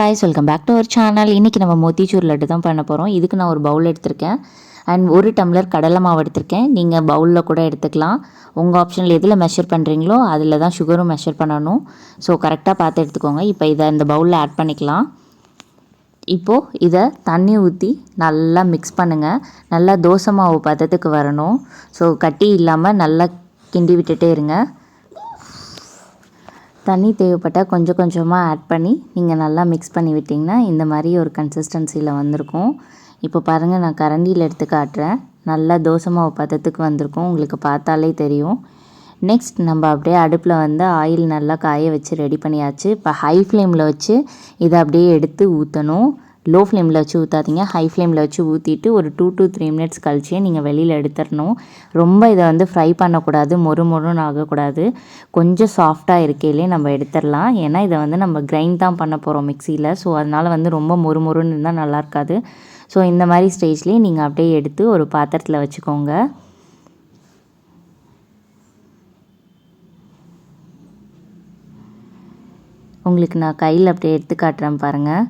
Guys welcome back to our channel இன்றைக்கி நம்ம மோத்திச்சூர் லட்டு தான் பண்ண போகிறோம் இதுக்கு நான் ஒரு பவுல் எடுத்திருக்கேன். அண்ட் ஒரு டம்ளர் கடலை மாவு எடுத்திருக்கேன். நீங்கள் பவுலில் கூட எடுத்துக்கலாம். உங்கள் ஆப்ஷனில் எதில் மெஷர் பண்ணுறீங்களோ அதில் தான் சுகரும் மெஷர் பண்ணணும். ஸோ கரெக்டாக பார்த்து எடுத்துக்கோங்க. இப்போ இதை இந்த பவுலில் ஆட் பண்ணிக்கலாம். இப்போது இதை தண்ணி ஊற்றி நல்லா மிக்ஸ் பண்ணுங்கள் நல்லா தோசை மாவு பதத்துக்கு வரணும். ஸோ கட்டி இல்லாமல் நல்லா கிண்டி விட்டுட்டே இருங்க. தண்ணி தேவைப்பட்டால் கொஞ்சம் கொஞ்சமாக ஆட் பண்ணி நீங்கள் நல்லா மிக்ஸ் பண்ணி விட்டிங்கன்னா இந்த மாதிரி ஒரு கன்சிஸ்டன்சியில் வந்திருக்கும். இப்போ பாருங்கள் நான் கரண்டியில் எடுத்து காட்டுறேன். நல்லா தோசை மாவு பதத்துக்கு வந்திருக்கும். உங்களுக்கு பார்த்தாலே தெரியும். நெக்ஸ்ட் நம்ம அப்படியே அடுப்பில் வந்து ஆயில் நல்லா காய வச்சு ரெடி பண்ணியாச்சு. இப்போ ஹை ஃப்ளேமில் வச்சு இதை அப்படியே எடுத்து ஊற்றணும் லோ ஃப்ளேமில் வச்சு ஊற்றாதீங்க ஹை ஃப்ளேமில் வச்சு ஊற்றிட்டு ஒரு டூ டூ த்ரீ மினிட்ஸ் கழிச்சே நீங்கள் வெளியில் எடுத்துடணும் ரொம்ப இதை வந்து ஃப்ரை பண்ணக்கூடாது மொறு மொறுன்னு ஆகக்கூடாது. கொஞ்சம் சாஃப்டாக இருக்கையிலே நம்ம எடுத்துடலாம் ஏன்னா இதை வந்து நம்ம கிரைண்ட் தான் பண்ண போகிறோம் மிக்சியில் ஸோ அதனால் வந்து ரொம்ப மொறு மொறுன்னு இருந்தால் நல்லா இருக்காது. ஸோ இந்த மாதிரி ஸ்டேஜ்லேயே நீங்கள் அப்படியே எடுத்து ஒரு பாத்திரத்தில் வச்சுக்கோங்க. உங்களுக்கு நான் கையில் அப்படியே எடுத்து காட்டுறேன் பாருங்கள்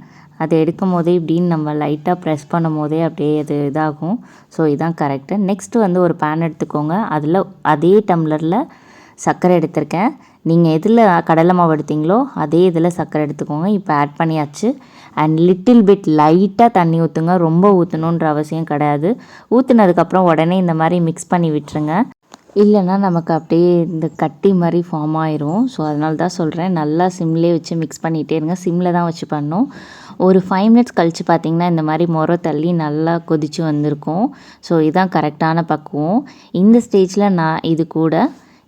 அதை எடுக்கும் போதே இப்படின்னு நம்ம லைட்டாக ப்ரெஸ் பண்ணும் போதே அப்படியே அது இதாகும். ஸோ இதுதான் கரெக்டு நெக்ஸ்ட்டு வந்து ஒரு பேன் எடுத்துக்கோங்க. அதில் அதே டம்ளரில் சர்க்கரை எடுத்திருக்கேன். நீங்கள் எதில் கடலை மாவு எடுத்தீங்களோ அதே இதில் சர்க்கரை எடுத்துக்கோங்க. இப்போ ஆட் பண்ணியாச்சு. அண்ட் லிட்டில் பிட் லைட்டாக தண்ணி ஊற்றுங்க ரொம்ப ஊற்றணுன்ற அவசியம் கிடையாது. ஊற்றுனதுக்கப்புறம் உடனே இந்த மாதிரி மிக்ஸ் பண்ணி விட்டுருங்க. இல்லைன்னா நமக்கு அப்படியே இந்த கட்டி மாதிரி ஃபார்ம் ஆயிரும். ஸோ அதனால தான் சொல்கிறேன் நல்லா சிம்லேயே வச்சு மிக்ஸ் பண்ணிகிட்டே இருங்க. சிம்மில் தான் வச்சு பண்ணோம். ஒரு ஃபைவ் மினிட்ஸ் கழித்து பார்த்திங்கன்னா இந்த மாதிரி முறை தள்ளி நல்லா கொதித்து வந்திருக்கும். ஸோ இதுதான் கரெக்டான பக்குவம். இந்த ஸ்டேஜில் நான் இது கூட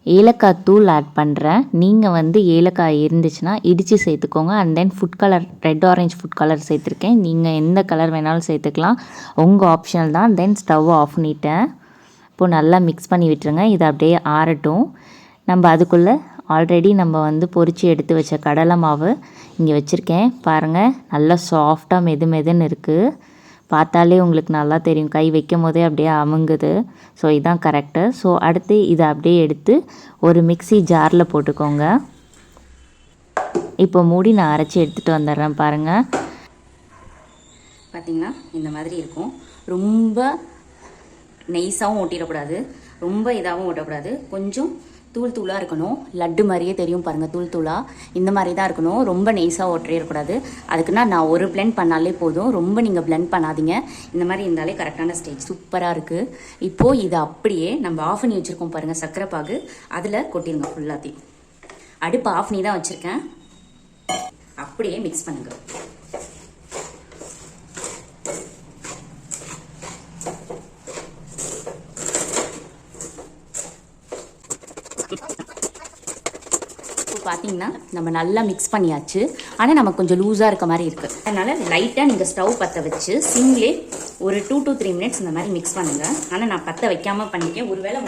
ஏலக்காய் தூள் ஆட் பண்ணுறேன் நீங்கள் வந்து ஏலக்காய் இருந்துச்சுன்னா இடித்து சேர்த்துக்கோங்க. And then food colour red orange food colour சேர்த்துருக்கேன். நீங்கள் எந்த கலர் வேணாலும் சேர்த்துக்கலாம். உங்கள் ஆப்ஷனல் தான். தென் ஸ்டவ் ஆஃப் பண்ணிட்டேன். இப்போது நல்லா மிக்ஸ் பண்ணி விட்டுருங்க. இது அப்படியே ஆறட்டும். நம்ம அதுக்குள்ளே ஆல்ரெடி நம்ம வந்து பொறிச்சு எடுத்து வச்ச கடலை மாவு இங்கே வச்சுருக்கேன். பாருங்கள் நல்லா சாஃப்டாக மெது மெதுன்னு இருக்குது பார்த்தாலே உங்களுக்கு நல்லா தெரியும். கை வைக்கும் போதே அப்படியே அமுங்குது. ஸோ இதுதான் கரெக்டு ஸோ அடுத்து இதை அப்படியே எடுத்து ஒரு மிக்ஸி ஜாரில் போட்டுக்கோங்க. இப்போ மூடி நான் அரைச்சி எடுத்துகிட்டு வந்துடுறேன் பாருங்கள் பார்த்தீங்கன்னா இந்த மாதிரி இருக்கும். ரொம்ப நெய்ஸாகவும் ஓட்டிடக்கூடாது. ரொம்ப இதாகவும் ஓட்டக்கூடாது. கொஞ்சம் தூள் தூளாக இருக்கணும். லட்டு மாதிரியே தெரியும் பாருங்கள் தூள் தூளாக இந்த மாதிரி தான் இருக்கணும். ரொம்ப நெய்ஸாக ஓட்டிடக்கூடாது அதுக்குன்னா நான் ஒரு பிளெண்ட் பண்ணாலே போதும். ரொம்ப நீங்கள் பிளெண்ட் பண்ணாதீங்க. இந்த மாதிரி இருந்தாலே கரெக்டான ஸ்டேஜ் சூப்பராக இருக்குது இப்போது இதை அப்படியே நம்ம ஆஃப் பண்ணி வச்சுருக்கோம் பாருங்கள் சர்க்கரை பாகு. அதில் கொட்டிடுங்க ஃபுல்லாத்தையும் அடுப்பு ஆஃப் பண்ணி தான் வச்சுருக்கேன். அப்படியே மிக்ஸ் பண்ணுங்கள் பார்த்தீங்கன்னா நம்ம நல்லா மிக்ஸ் பண்ணியாச்சு. ஆனால் நமக்கு கொஞ்சம் லூஸாக இருக்க மாதிரி இருக்குது அதனால் லைட்டாக நீங்கள் ஸ்டவ் பற்ற வச்சு சிம்லே ஒரு டூ டு த்ரீ மினிட்ஸ் இந்த மாதிரி மிக்ஸ் பண்ணுங்கள் ஆனால் நான் பற்ற வைக்காமல் பண்ணிட்டேன். ஒருவேளை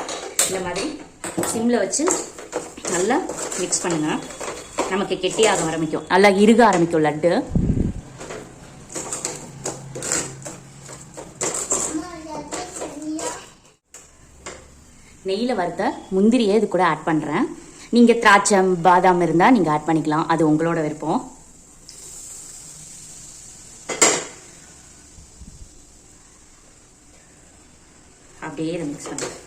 இந்த மாதிரி சிம்மில் வச்சு நல்லா மிக்ஸ் பண்ணுங்கள் நமக்கு கெட்டியாக ஆரம்பிக்கும். நல்லா இறுக ஆரம்பிக்கும் லட்டு. நெய்யில் வறுத்த முந்திரியை இது கூட ஆட் பண்ணுறேன் நீங்கள் திராட்சம் பாதாம் இருந்தால் நீங்கள் ஆட் பண்ணிக்கலாம். அது உங்களோட விருப்பம். அப்படியே மிக்ஸ் பண்ணுறேன்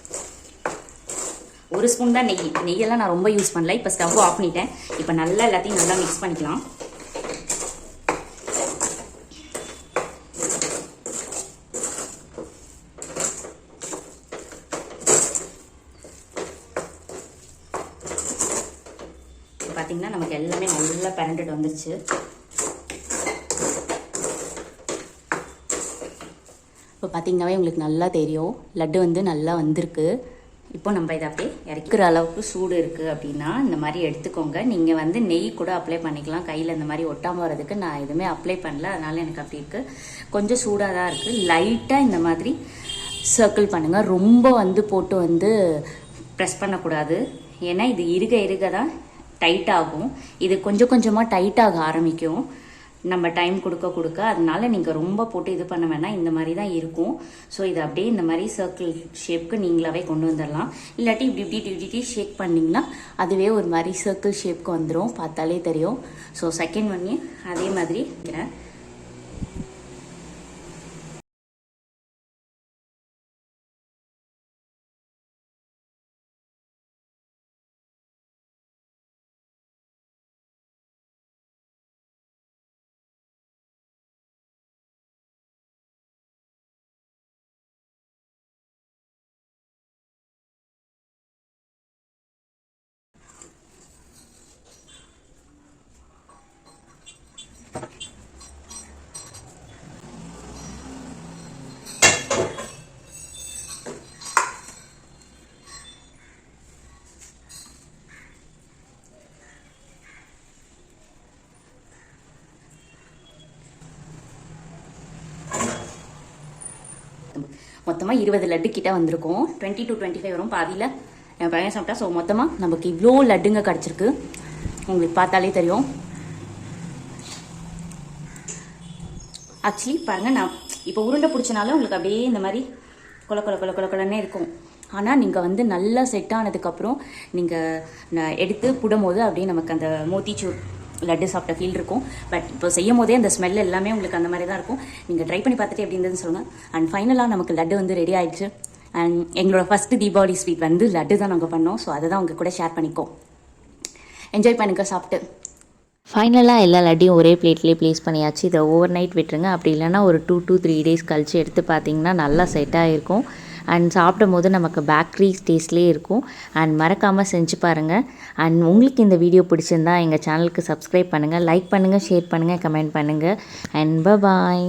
ஒரு ஸ்பூன் தான் நெய். நெய்யெல்லாம் நான் ரொம்ப யூஸ் பண்ணல. இப்போ ஸ்டவ் ஆஃப் பண்ணிட்டேன். இப்போ நல்லா எல்லாத்தையும் நல்லா மிக்ஸ் பண்ணிக்கலாம். பார்த்தீங்கன்னா நமக்கு எல்லாமே நல்லா பரண்டுட்டு வந்துருச்சு. இப்போ பார்த்தீங்கன்னாவே உங்களுக்கு நல்லா தெரியும். லட்டு வந்து நல்லா வந்திருக்கு. இப்போ நம்ம இதை அப்படியே இறக்கிற அளவுக்கு சூடு இருக்குது அப்படின்னா இந்த மாதிரி எடுத்துக்கோங்க. நீங்கள் வந்து நெய் கூட அப்ளை பண்ணிக்கலாம். கையில் இந்த மாதிரி ஒட்டாமல் வரதுக்கு நான் எதுவுமே அப்ளை பண்ணல. அதனால் எனக்கு அப்படி இருக்குது கொஞ்சம் சூடாக தான் இருக்குது லைட்டாக இந்த மாதிரி சர்க்கிள் பண்ணுங்கள் ரொம்ப வந்து போட்டு வந்து ப்ரெஸ் பண்ணக்கூடாது. ஏன்னா இது இருக இருக தான் டைட் ஆகும். இது கொஞ்சம் கொஞ்சமாக டைட் ஆக ஆரம்பிக்கும். நம்ம டைம் கொடுக்க கொடுக்க. அதனால நீங்கள் ரொம்ப போட்டு இது பண்ண வேணாம். இந்த மாதிரி தான் இருக்கும். ஸோ இது அப்படியே இந்த மாதிரி சர்க்கிள் ஷேப்க்கு நீங்களாவே கொண்டு வந்துடலாம். இல்லாட்டி இப்படி இப்படி இப்படி இப்படி ஷேக் பண்ணிங்கன்னா அதுவே ஒரு மாதிரி சர்க்கிள் ஷேப்க்கு வந்துடும் பார்த்தாலே தெரியும். ஸோ செகண்ட் ஒன்னே அதே மாதிரி வைக்கிறேன். மொத்தமாக இருபது லட்டு கிட்ட வந்திருக்கும். டுவெண்ட்டி டு டுவெண்ட்டி ஃபைவ் வரும் பாதியில். என் பையன் சாப்பிட்டா ஸோ மொத்தமாக நமக்கு இவ்வளோ லட்டுங்க கிடச்சிருக்கு. உங்களுக்கு பார்த்தாலே தெரியும். ஆக்சுவலி பாருங்கள் நான் இப்போ உருண்டை பிடிச்சனால உங்களுக்கு அப்படியே இந்த மாதிரி கொல கொல கொல கொல கொலன்னே இருக்கும். ஆனால் நீங்கள் வந்து நல்லா செட் ஆனதுக்கப்புறம் நீங்கள் எடுத்து புடும்போது அப்படியே நமக்கு அந்த மோத்திச்சூர் லட்டு சாப்பிட்ட ஃபீல் இருக்கும். பட் இப்போ செய்யும் போதே அந்த ஸ்மெல் எல்லாமே உங்களுக்கு அந்த மாதிரி தான் இருக்கும். நீங்கள் ட்ரை பண்ணி பார்த்துட்டு எப்படி இருந்ததுன்னு சொல்லுங்கள் அண்ட் ஃபைனலாக நமக்கு லட்டு வந்து ரெடி ஆயிடுச்சு. அண்ட் எங்களோட ஃபஸ்ட்டு தீபாவளி ஸ்வீட் வந்து லட்டு தான் நாங்கள் பண்ணோம். ஸோ அதை தான் உங்கள் கூட ஷேர் பண்ணிக்கோம். என்ஜாய் பண்ணுங்க சாப்பிட்டு. ஃபைனலாக எல்லா லட்டையும் ஒரே பிளேட்லேயே ப்ளேஸ் பண்ணியாச்சு. இதை ஓவர் நைட் விட்டுருங்க. அப்படி இல்லைன்னா ஒரு டூ டூ த்ரீ டேஸ் கழித்து எடுத்து பார்த்தீங்கன்னா நல்லா செட் ஆகிருக்கும் அண்ட் சாப்பிடும் போது நமக்கு பேக்கரி டேஸ்ட்லேயே இருக்கும். அண்ட் மறக்காமல் செஞ்சு பாருங்கள் அண்ட் உங்களுக்கு இந்த வீடியோ பிடிச்சிருந்தா எங்கள் சேனலுக்கு சப்ஸ்கிரைப் பண்ணுங்கள் லைக் பண்ணுங்கள் ஷேர் பண்ணுங்கள் கமெண்ட் பண்ணுங்கள் அண்ட் பாய்